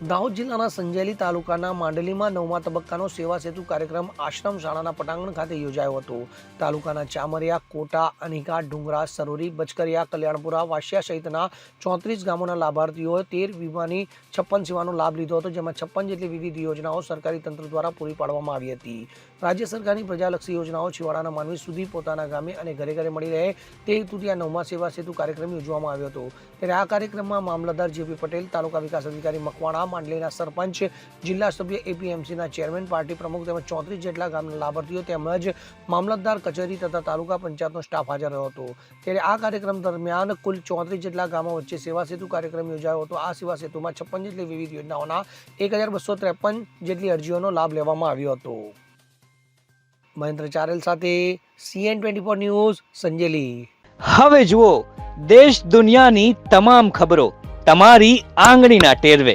દાહોદ જિલ્લાના સંજેલી તાલુકાના માંડલીમાં નવમા તબક્કાનો સેવા સેતુ કાર્યક્રમ આશ્રમ શાળાના પટાંગણ ખાતે યોજાયો હતો. તાલુકાના ચામરિયા, કોટા, અનિકા ડુંગરા સરોરી, બચકરિયા, કલ્યાણપુરા, વાસિયા સહિતના ચોત્રીસ ગામોના લાભાર્થીઓએ તેર વીમાની છપ્પન સેવાનો લાભ લીધો હતો, જેમાં છપ્પન જેટલી વિવિધ યોજનાઓ સરકારી તંત્ર દ્વારા પૂરી પાડવામાં આવી હતી. રાજ્ય સરકારની પ્રજાલક્ષી યોજનાઓ છેવાડાના માનવી સુધી પોતાના ગામે અને ઘરે ઘરે મળી રહે તે હેતુથી આ નવમા સેવા સેતુ કાર્યક્રમ યોજવામાં આવ્યો હતો. ત્યારે આ કાર્યક્રમમાં મામલતદાર જેપી પટેલ, તાલુકા વિકાસ અધિકારી મકવાણા માંડલીના સરપંચ જિલ્લા સભ્ય એપીએમસીના ચેરમેન, પાર્ટી પ્રમુખ તેમજ ચોત્રીસ જેટલા ગામના લાભાર્થીઓ તેમજ મામલતદાર, કચેરી તથા તાલુકા પંચાયતનો સ્ટાફ હાજર રહ્યો હતો. ત્યારે આ કાર્યક્રમ દરમિયાન કુલ ચોત્રીસ જેટલા ગામો વચ્ચે સેવા સેતુ કાર્યક્રમ યોજાયો હતો. આ સેવા સેતુમાં છપ્પન જેટલી વિવિધ યોજનાઓના એક હજાર બસો ત્રેપન જેટલી અરજીઓનો લાભ લેવામાં આવ્યો હતો. મહેન્દ્ર ચારેલ સાથે CN twenty four news, Sanjeli. હવે જુઓ, દેશ દુનિયાની તમામ ખબરો તમારી આંગળીના ટેરવે.